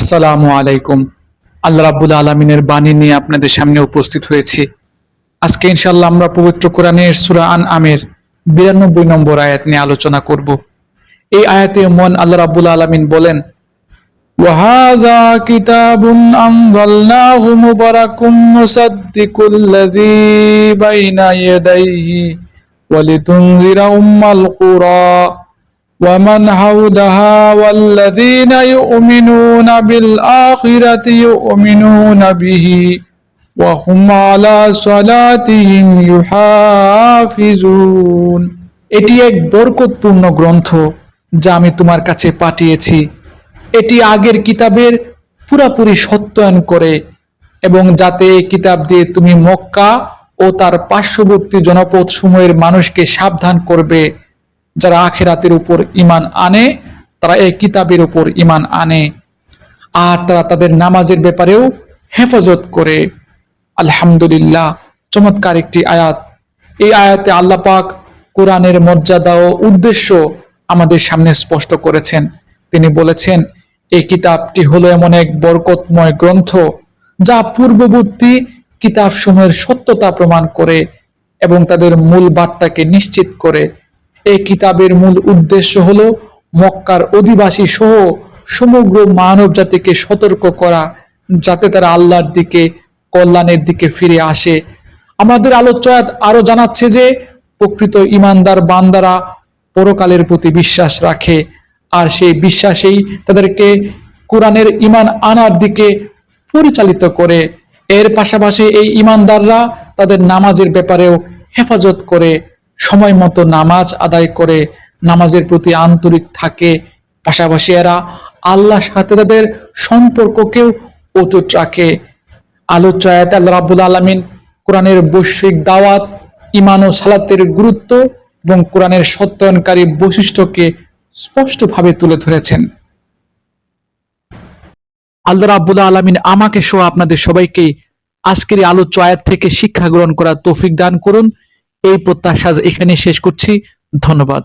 আসসালামু আলাইকুম আল্লাহ রাব্বুল আলমিনের বাণী নিয়ে আপনাদের সামনে উপস্থিত হয়েছি আজকে ইনশাল্লাহ আমরা পবিত্র কোরআনের সুরা আন আমের বিরানব্বই নম্বর আয়াত নিয়ে আলোচনা করব এই আয়াতে মন আল্লাহ রাব্বুল আলমিন বলেন وهذا كتاب أنزلناه مبارك مصدق الذي بين يديه ولتنذر أم القرى ومن حولها والذين يؤمنون بالآخرة يؤمنون به وهم على صلاتهم يحافظون এটি এক বরকতপূর্ণ গ্রন্থ যা আমি তোমার কাছে পাঠিয়েছি এটি আগের কিতাবের পুরাপুরি সত্যায়ন করে এবং যাতে এই কিতাব দিয়ে তুমি মক্কা ও তার পার্শ্ববর্তী জনপদ সমূহের মানুষকে সাবধান করবে যারা আখেরাতের উপর ইমান আনে, তারা এই কিতাবের উপর ইমান আনে। আর তারা তাদের নামাজের ব্যাপারেও হেফাজত করে। আলহামদুলিল্লাহ, চমৎকার একটি আয়াত। এই আয়াতে আল্লাহ পাক কোরআনের মর্যাদা ও উদ্দেশ্য আমাদের সামনে স্পষ্ট করেছেন। তিনি বলেছেন, এই কিতাবটি হলো এমন এক বরকতময় গ্রন্থ যা পূর্ববর্তী কিতাবসমূহের সত্যতা প্রমাণ করে এবং তাদের মূল বার্তাকে নিশ্চিত করে। এই কিতাবের মূল উদ্দেশ্য হল মক্কার অধিবাসী সহ সমগ্র মানব জাতিকে সতর্ক করা, যাতে তারা আল্লাহর দিকে, কল্যাণের দিকে ফিরে আসে। আমাদের আলোচনা আরও জানাচ্ছে যে, প্রকৃত ইমানদার বান্দারা পরকালের প্রতি বিশ্বাস রাখে, আর সেই বিশ্বাসেই তাদেরকে কোরআনের ইমান আনার দিকে পরিচালিত করে। এর পাশাপাশি এই ইমানদাররা তাদের নামাজের ব্যাপারেও হেফাজত করে। সময় মতো নামাজ আদায় করে নামাজের প্রতি আন্তরিক থাকে। পাশাপাশি এরা আল্লাহর সাথে তাদের সম্পর্ককেও অটুট রাখে। আলোচ্য আয়াতে আল্লাহ রাব্বুল আলামিন কোরআনের বৈশ্বিক দাওয়াত ইমান ও সালাতের গুরুত্ব এবং কোরআনের সত্যায়নকারী বৈশিষ্ট্যকে স্পষ্টভাবে তুলে ধরেছেন। আল্লাহ রাব্বুল আলামিন আমাকে সহ আপনাদের সবাইকে আজকের আলোচ্য আয়াত থেকে শিক্ষা গ্রহণ করার তৌফিক দান করুন। এই প্রত্যাশা এখানে শেষ করছি। ধন্যবাদ।